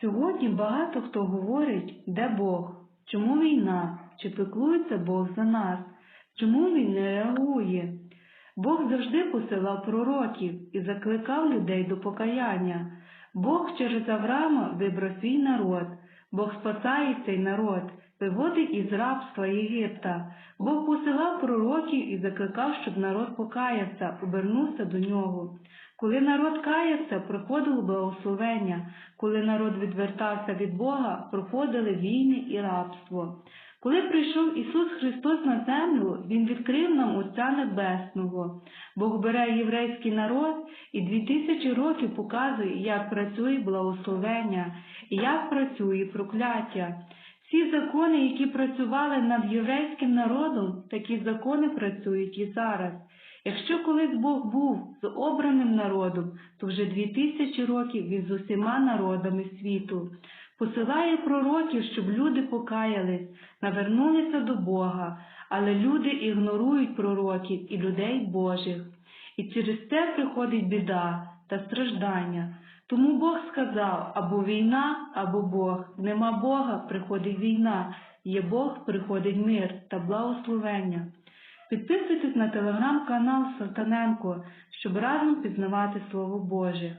Сьогодні багато хто говорить, де Бог, чому війна, чи піклується Бог за нас, чому він не реагує. Бог завжди посилав пророків і закликав людей до покаяння. Бог через Авраама вибрав свій народ, Бог спасає цей народ, виводить із рабства Єгипта. Бог посилав пророків і закликав, щоб народ покаявся, обернувся до нього. Коли народ каявся, приходило благословення, коли народ відвертався від Бога, проходили війни і рабство. Коли прийшов Ісус Христос на землю, Він відкрив нам Отця Небесного. Бог бере єврейський народ і дві тисячі років показує, як працює благословення і як працює прокляття. Всі закони, які працювали над єврейським народом, такі закони працюють і зараз. Якщо колись Бог був з обраним народом, то вже дві тисячі років він з усіма народами світу. Посилає пророків, щоб люди покаялись, навернулися до Бога, але люди ігнорують пророків і людей Божих. І через це приходить біда та страждання. Тому Бог сказав або війна, або Бог. Нема Бога, приходить війна, є Бог, приходить мир та благословення. Підписуйтесь на телеграм-канал Салтаненко, щоб разом пізнавати Слово Боже.